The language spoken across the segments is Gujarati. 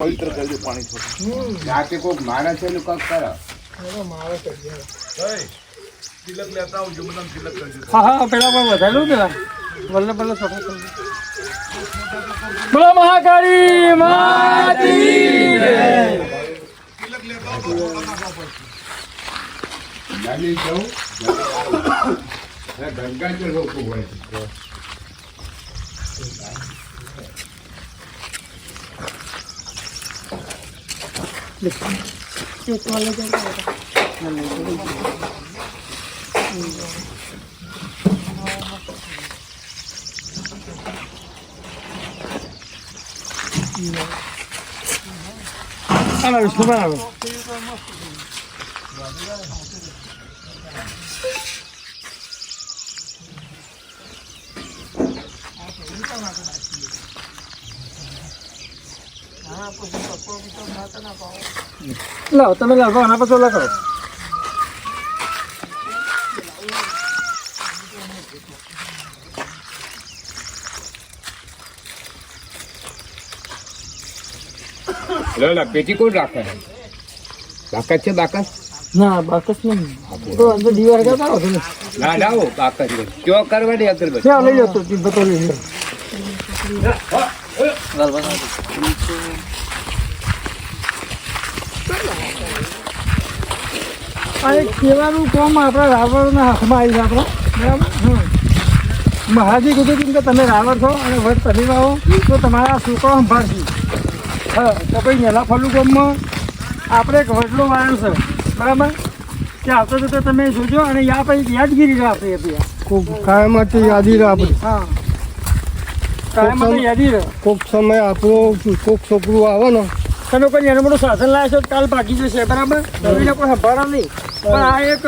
પવિત્ર કરજો પાણી છોડ. રાતે કોક મારે છે ને કોક કરો. તિલક લેતા આવજો મને તિલક કરજો. હા હા પેલા પણ વધારેલું પેલા વલ્લભ છોટા કરી બોલો મહાકાળી માતી તિલક લેતા આવજો ફોટો નાખવા પડશે. લાગી જવું. ગંગા જ રોકવું હોય. છે. ચાલો વિષ્ણુ બનાવો લાવો તમે લાવો આના પછી ઓલા કરો પેટી કોણ રાખે? બાકસ છે બાકસ? ના બાકસ નહીં. તો અંદર દીવાર કરતા હતો ને ના લાવો બાકસ કરવાની અગરબત્તી લઈ આ એક કહેવાનું કામ આપણા રાવણના હાથમાં આવી આપણો. બરાબર? મહાજી કીધું હતું કે તમે રાવણ છો અને વટ તમે આવો તો તમારા સુકો સંભાળશે હા તો ભાઈ નેલા ફલું ગામમાં આપણે એક વડલો વાળો છે. બરાબર? કે આવતો જતો તમે જોજો અને યા પછી યાદગીરી રાખી હતી ખૂબ કાયમ હતી યાદી રહે હા કાયમ માટે યાદી રહે કોક સમય આપણો કોક છોકરું આવે ને. તમે કોઈ એનું મોટું સાધન લાવે છો તો કાલ ભાગી જશે બરાબર? રવિને કોઈ સંભાળો નહીં. પણ આ એક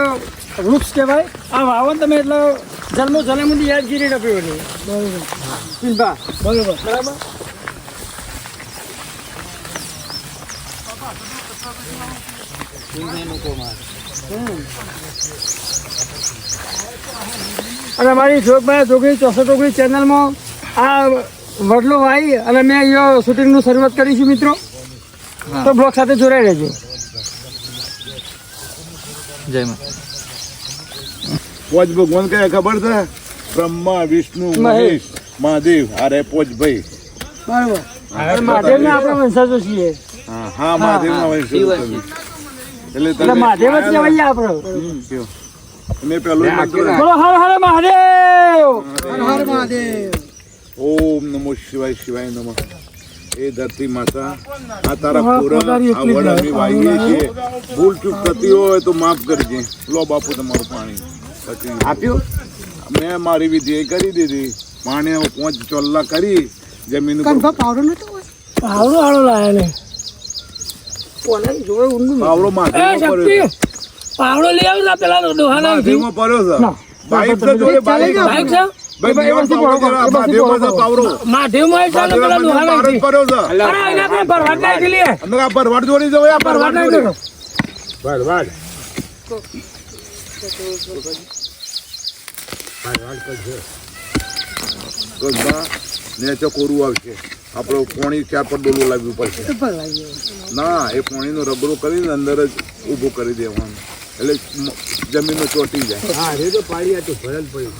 વૃક્ષ કહેવાય. આ વાવન તમે એટલે જન્મો જન્મની યાદગીરી રપ્યો નહીં બરોબર. બરોબર. બરાબર? અને અમારી જોગભાઈ જોગી ચોસઠ ઓગણીસ ચેનલમાં આ વડલો વાઈ અને મેં અહીંયા શૂટિંગનું શરૂઆત કરી છે મિત્રો. તો બ્લોગ સાથે જોડાઈ રહેજો. પોચ ભગવાન કયા ખબર છે? બ્રહ્મા વિષ્ણુ મહેશ. મહાદેવ અરે પોચ ભાઈ. બરાબર. મહાદેવ ને આપણે વંશાજો છીએ. હા હા મહાદેવ ના વંશ એટલે મહાદેવ જ કહેવાય આપણે. મેં પેલું. બોલો હર હર મહાદેવ! ઓમ નમો શિવાય શિવાય નમઃ. એ ધરતી માતા આ તારા પૂરણ પૂરા પોતાની આ એટલી વડ અમે છીએ ભૂલ ચૂક થતી હોય તો માફ કરજે. લો બાપુ તમારું પાણી. આપ્યું? મેં મારી વિધિ એ કરી દીધી. પાણી પોંચ ચોલ્લા કરી જમીન આવડો આવડો લાયા ને. પાવડો. પાવડો લઈ આવ્યો પેલા દોહાના પડ્યો છે. બાઈક છે જોડે બાઈક બાઈક છે? ભાઈ એ બાજુ પાવડો જરા, એ બાજુ માથેમાં છે પાવડો મહાદેવમાં એ ચાલે પેલા માથેમાં દોહાના બાર જ પડ્યો છે. અરે એના આપણે ભરવાડ નાખી લઈએ. અંદર આ ભરવાડ જોડી જવાય આ ભરવાડ ભરવાડ નાખી જોડી. દો વાડ વાડ ગંગા નેચો કોરું આવશે. આપણો પોણી ચાર પર ડોલું લાવવું પડશે. ના એ પોણીનું રગડો કરીને અંદર જ ઊભું કરી દેવાનું. એટલે જમીન જમીનનો ચોટી જાય. હા રે તો પાડી હતું ભરત પડ્યું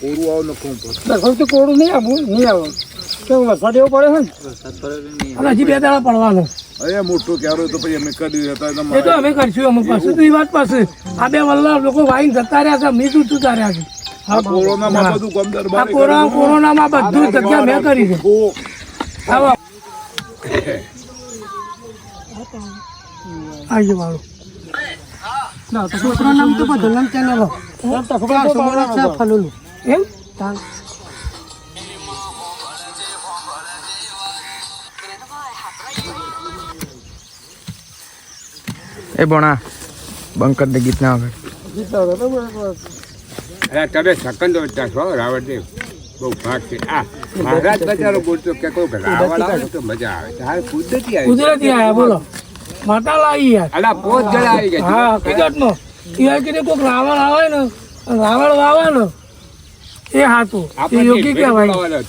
કોરું આવો નખું પર બસ તો કોરું નહીં આવું નહીં આવું. કેમ વરસાદ એવો પડે છે ને? અને હજી બે દાડા પડવાનો. અરે મોટો ક્યારો તો પછી અમે કરી હતા એ તો અમે કરશું અમુક પાસે તો એ વાત પાસે આ બે વલ્લા લોકો વાઈન જતા રહ્યા છે મીઠું શું જતા રહ્યા છે આ કોરોનામાં બધું કમ દરબાર કોરોનામાં બધું જગ્યા મેં કરી છે. આવો. આવી. વાળો ના તો છોકરા નામ તો બદલન ચેનલ ફલુલું. એમ? એ બોણા બંકર ને ગીત ના અરે તમે સકંદ વચ્ચા છો રાવણદેવ. બહુ ભાગ છે. આ મહારાજ બચારો બોલતો કે કોઈ રાવણ આવે તો મજા આવે. છે કુદરતી આવી કુદરતી આવે બોલો. માતા લાવી યાર અલા પોત જળ આવી ગયા. હા કીધો નો યાર કીધું કોઈક રાવણ આવે ને રાવણ વાવે ને એ હાતું એ આપણે યોગી કહેવાય.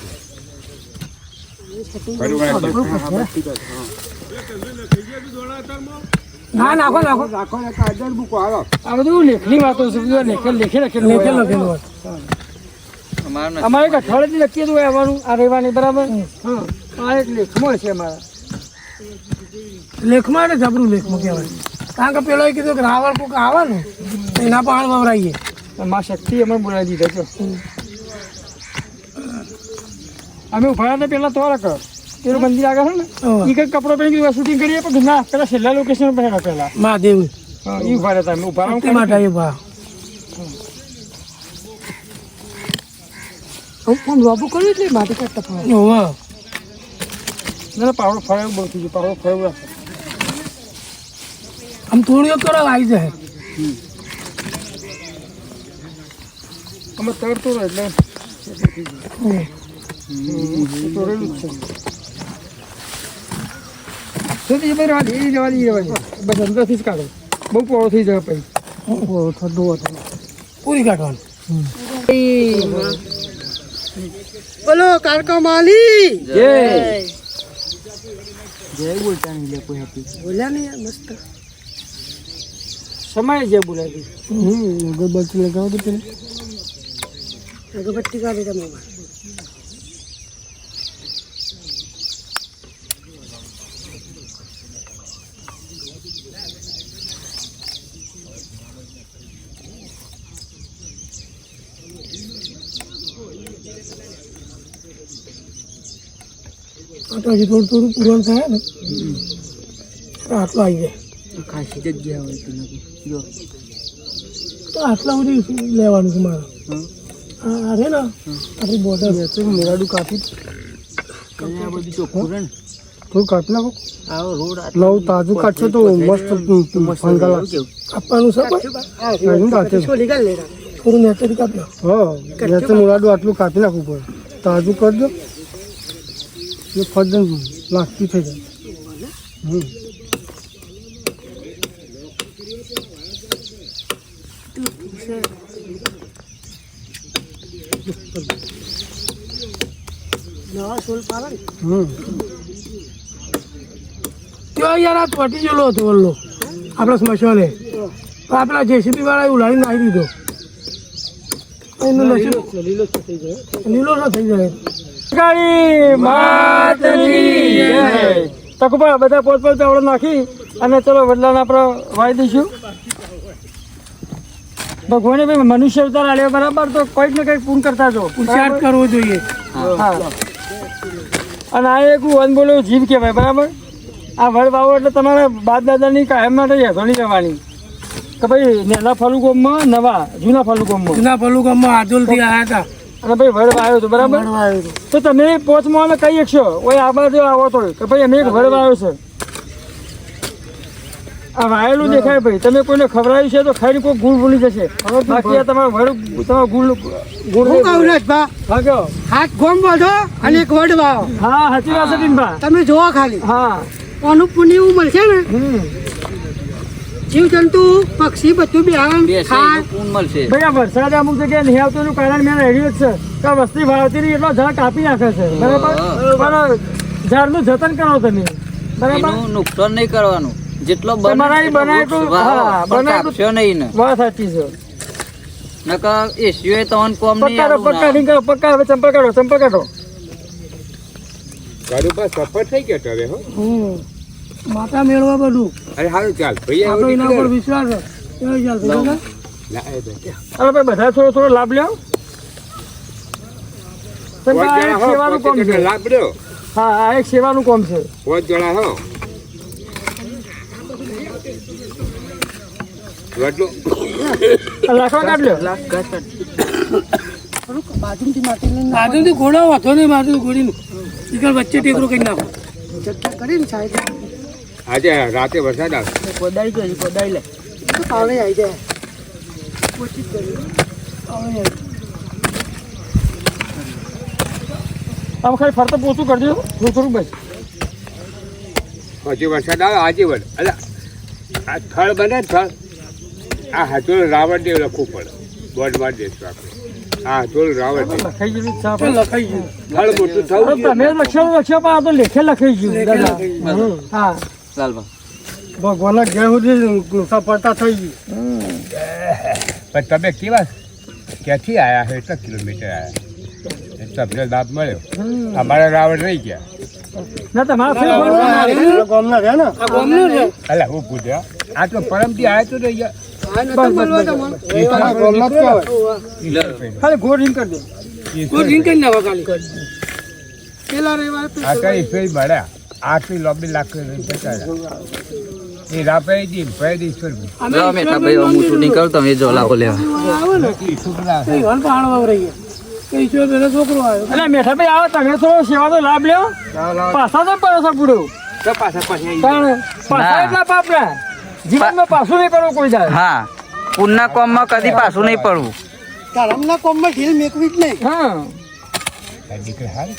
ના નાખો નાખો. રાખો ને કાગળ મૂકો હાલો આ બધું લેખની વાતો છે બધું લેખે લેખે લખેલું લેખે લખેલું અમારે એક અઠવાડિયેથી લખીએ હતું આવવાનું આ રહેવાની બરાબર? હા. આ એક લેખમાં છે અમારા. લેખમાં એટલે જબરું લેખમાં કહેવાય. કારણ કે પેલો કીધું કે રાવણ કોક આવે ને એના પણ વવરાઈએ. માં શક્તિ અમે બોલાવી દીધા છો અમે ઊભા હતા પેલા તો કર પેલું મંદિર આગળ છે ને એ કંઈક કપડો પહેરી શૂટિંગ કરીએ પણ ના પેલા છેલ્લા લોકેશન પર પેલા. મહાદેવ. એ ઊભા રહેતા અમે ઊભા માટે એ ભા ફોન બાબુ કર્યું એટલે માટી કાઢતા ફરે ઓવા ના ના, પાવડો ફરાયું બહુ થઈ ગયું પાવડો ફરાયું આમ થોડીઓ કરો આવી જાય. અમે તરતો રહે એટલે. હમ. તોડેલું જ છે તો એ ભાઈ રવા દે એ જવા દે એ જવા દે બસ અંદરથી જ કાઢો બહુ પોળો થઈ જાય પછી થતો હતો પૂરી કાઢવાનું બોલો કારકા માલી જય બોલ્યા ને યાર મસ્ત સમય જે બોલાવી હમ અગરબત્તી લગાવો તો પેલા અગરબત્તી કાઢી તમે આ તો જે થોડું થોડું પૂરણ થાય ને આટલો આવી જાય. ખાસી જગ્યા હોય તો તો આટલા બધી લેવાનું છે મારે? હા છે ને આપણી બોર્ડર છે મેરાડું કાપી. આ બધું ચોખ્ખું રહે ને. થોડું કાપી નાખો. આવો રોડ તાજું કાઢશો તો મસ્ત ફંગા લાગશે. આપવાનું છે તાજું કાઢશે થોડું નેચરી કાપી નાખો. હા નેચર મુરાડું આટલું કાપી નાખવું પડે. તાજું કરજો. એટલે ફરજન લાગતી થઈ જાય. હમ. તોટી ગયેલો હતો ઓલ્લો આપણા સ્મશાને. આપણા જેસીબી વાળા ઉલાડીને નાખી દીધો. એનું લીલો ન થઈ જાય. કાળી માતની તકુપા બધા પોત પોત ચાવડો નાખી અને ચલો વડલાને આપણે વાઈ દઈશું. ભગવાને ભાઈ મનુષ્ય અવતાર આલ્યો બરાબર? તો કંઈક ને કંઈક પૂર્ણ કરતા જો. પુરુષાર્થ કરવો જોઈએ. અને આ એક અનબોલો જીવ કહેવાય બરાબર? આ વડ વાવો એટલે તમારે બાદ દાદાની કાયમ માટે યાદોની રહેવાની. કે ભાઈ નેલા ફલુગોમમાં નવા જૂના ફલુગોમમાં. જૂના ફલુગોમમાં આજોલથી આવ્યા હતા. અને ભાઈ વડવા આવ્યો હતો બરાબર? આવ્યો તો. તમે પોચમાં અમે કહી શકશો ઓય આ બાજુ આવો તો. કે ભાઈ અમે એક વડવા આવ્યો છે. આ વાયેલું દેખાય ભાઈ. તમે કોઈને ખવડાવ્યું છે તો ખાઈને કોઈ ગુણ ભૂલી જશે. બાકી આ તમારા વડ તમારા ગુણ ગુણ હું કહું રાજભા હા હાથ ગોમ અને એક વડ વાવો હા સાચી વાત છે તમે જોવો ખાલી. હા. આનું પુણ્ય મળશે ને? હમ જીવ જંતુ પક્ષી બધું બી ખાય. ભાઈ વરસાદ અમુક જગ્યાએ નહીં આવતો એનું કારણ મેં રેડિયો જ છે કે વસ્તી વાવતી નહીં એટલો ઝાડ કાપી નાખે છે. બરાબર? પણ ઝાડનું જતન કરો તમે. બરાબર? નુકસાન નહીં કરવાનું. જેટલો બનાવી એ બને બનાય એટલો તો- વૃક્ષ વાવો, હા, પણ બનાય તો- કાપશો નહીં ને. વાત સાચી છે. નકર એ સિવાય તમને કોમ નહીં પક્કા પક્કા. ઢીંગા પક્કા હવે ચંપલ કાઢો ચંપલ કાઢો. તારું બસ સફળ થઈ ગયો હવે હો? હમ. માતા મેળવા બધું. અરે સારું ચાલ. ભાઈ એના ઉપર વિશ્વાસ છે કેવું ચાલશે ખબર? લા, એ બેટા. હવે ભાઈ બધા થોડો થોડો લાભ લ્યો. સેવાનું કામ છે. લાભ લ્યો. હા આ એક સેવાનું કામ છે. પાંચ જણા હો. વડલું. આ લાકડા કાઢ બાજુથી ઘોડો વાંધો નહીં બાજુ ઘોડીનું. ઈકડ વચ્ચે ટેકરો કરી નાખો. આજે રાતે વરસાદ આવે. કોદાળી જોઈ, કોદાળી લે. કામ આવી જાય. આમ ખાલી ફરતો પોતું કરજો. થોડું થોડું બસ. હજી વરસાદ આવે આજે વર અલા આ થળ બને થળ. આ હાથો રાવણ દેવ લખવું પડે. બોર્ડ મારી દઈશું આપણે હા થોડું રાવણ લખાઈ આપણે. લખાઈ ગયું. થળ મોટું તો થવું તમે લખ્યો લખ્યો પણ આ તો લેખે લખાઈ ગયું. દાદા. હા ભગવાનના ઘેર સુધી સફળતા થઈ ગઈ. પણ તમે કેવા ક્યાંથી આવ્યા છો? એટલા કિલોમીટર આવ્યા એ તમને લાભ મળ્યો. અમારા રાવણ રહી ગયા. ના તમારા ફેર બોલવાનું. ગામના રહ્યા ને? આ ગામનું છે અલા હું પૂછ્યા આ તો પરમથી આવ્યા તો રહી ગયા. ખાલી ગોળ રિંગ કરી દે. કોઈ રિંગ કરી નાખો ખાલી. પેલા રવિવારે આ કઈ ફેરી મળ્યા? આટલી લોબી લાખ જતા એ રાપે જી ફેરી ઈશ્વર અમે જો મેઠા ભાઈ હું શૂટિંગ કરું તમે જો લાવો લેવા. આવે ને. ઈશ્વરના એ હલ પાણ વાવરાઈએ કે ઈશ્વર પેલો છોકરો આવ્યો એટલે મેઠા ભાઈ આવો તમે તો સેવા તો લાભ લ્યો. પાછા તો પડો છો બુડો તો પાછા પાછા પણ પાછા. એટલા પાપડા. જીવનમાં પાછું નહીં કરવું કોઈ જાય હા પુનના કોમમાં કદી પાછું નહીં પડવું. ધરમના કોમમાં ઢીલ મેકવી જ નહીં. હા. દીકરી હારી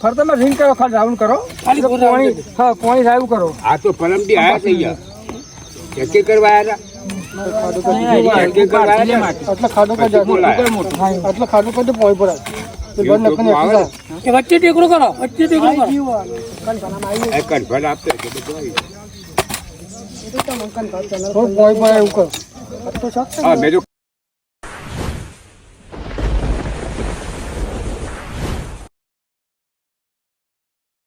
કરી. ખર તમે રિંગ કરો ખાલી રાઉન્ડ કરો. ખાલી કોણી હા કોણી રાઉન્ડ કરો. આ તો પરમડી આયા થઈ ગયા. એકે કરવા આયા વચ્ચે કરો વચ્ચે ટેકરો કરો. મેં